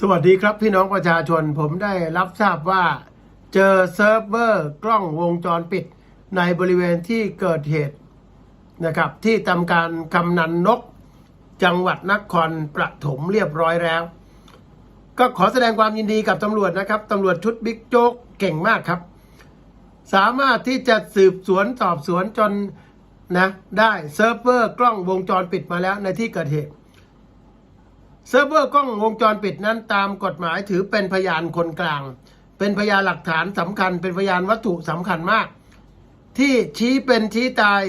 สวัสดีครับพี่น้องประชาชนผมได้รับทราบว่า เจอเซิร์ฟเวอร์กล้องวงจรปิดในบริเวณที่เกิดเหตุนะครับ ที่ทำการกำนันนก จังหวัดนครปฐมเรียบร้อยแล้ว ก็ขอแสดงความยินดีกับตำรวจนะครับตำรวจชุดบิ๊กโจ๊กเก่งมากครับ สามารถที่จะสืบสวนสอบสวนจนนะได้เซิร์ฟเวอร์กล้องวงจรปิดมาแล้วในที่เกิดเหตุ เซิร์ฟเวอร์กล้องวงจรปิดนั้นตามกฎหมายถือเป็นพยานคนกลาง เป็นพยานหลักฐานสำคัญ เป็นพยานวัตถุสำคัญมาก ที่ชี้เป็นชี้ตาย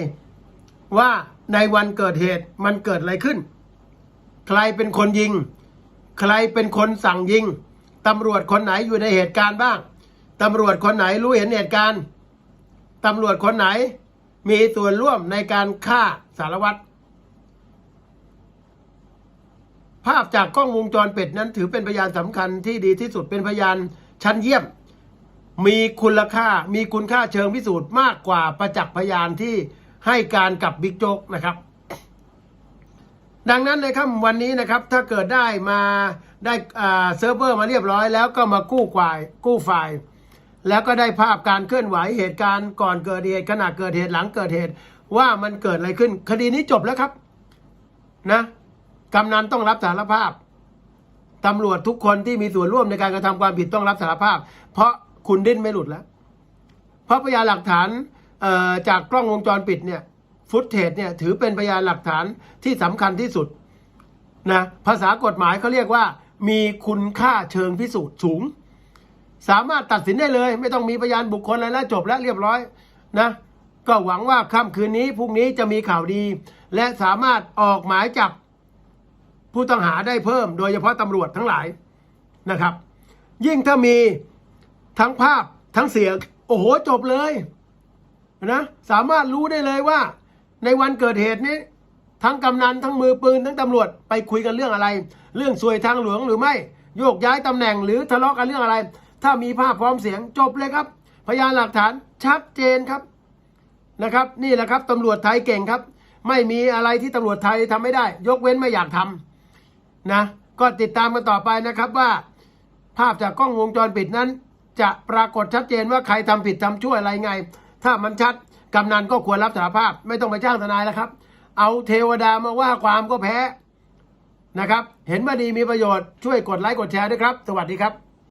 ว่าในวันเกิดเหตุมันเกิดอะไรขึ้น ใครเป็นคนยิง ใครเป็นคนสั่งยิงตำรวจคนไหนอยู่ในเหตุการณ์บ้างตำรวจคนไหนรู้เห็นเหตุการณ์ตำรวจคนไหนมีส่วนร่วมในการฆ่าสารวัตร ภาพจากกล้องวงจรปิดนั้นถือเป็นพยานสำคัญที่ดีที่สุดเป็นพยานชั้นเยี่ยม มีคุณค่ามีคุณค่าเชิงพิสูจน์มากกว่าประจักษ์พยานที่ให้การกับบิ๊กโจ๊กนะครับ ดังนั้นในค่ำวันนี้นะครับ ถ้าเกิดได้มาได้เซิร์ฟเวอร์มาเรียบร้อยแล้วก็มากู้ควายกู้ไฟล์ แล้วก็ได้ภาพการเคลื่อนไหวเหตุการณ์ก่อนเกิดเหตุขณะเกิดเหตุหลังเกิดเหตุว่ามันเกิดอะไรขึ้น คดีนี้จบแล้วครับ นะ กำนันต้องรับสารภาพตำรวจทุกคนที่มีส่วนร่วมในการกระทำความผิดต้องรับสารภาพ เพราะคุณดิ้นไม่หลุดแล้ว เพราะพยานหลักฐานจากกล้องวงจรปิดเนี่ย ฟุตเทจเนี่ยถือเป็นพยานหลักฐานที่สำคัญที่สุดนะภาษากฎหมายเขาเรียกว่า มีคุณค่าเชิงพิสูจน์สูง สามารถตัดสินได้เลย ไม่ต้องมีพยานบุคคลอะไรแล้วจบแล้วเรียบร้อยนะก็หวังว่าค่ำคืนนี้พรุ่งนี้จะมีข่าวดี และสามารถออกหมายจับ ผู้ต้องหาได้เพิ่มโดยเฉพาะตำรวจทั้งหลายนะครับ ยิ่งถ้ามีทั้งภาพทั้งเสียงโอ้โหจบเลยนะสามารถรู้ได้เลยว่า ในวันเกิดเหตุนี้ ทั้งกำนันทั้งมือปืนทั้งตำรวจไปคุยกันเรื่องอะไร เรื่องสวยทางหลวงหรือไม่โยกย้ายตำแหน่งหรือทะเลาะกันเรื่องอะไร ถ้ามีภาพพร้อมเสียงจบเลยครับ พยานหลักฐานชัดเจนครับนะครับ นี่แหละครับตำรวจไทยเก่งครับ ไม่มีอะไรที่ตำรวจไทยทำไม่ได้ ยกเว้นไม่อยากทำ นะ ก็ติดตามกันต่อไปนะครับว่า ภาพจากกล้องวงจรปิดนั้น จะปรากฏชัดเจนว่าใครทำผิดทำชั่วอะไรไง ถ้ามันชัดกำนันก็ควรรับสารภาพ ไม่ต้องไปจ้างทนายแล้วครับ เอาเทวดามาว่าความก็แพ้นะครับ เห็นว่าดีมีประโยชน์ช่วยกดไลค์กดแชร์ด้วยครับ สวัสดีครับ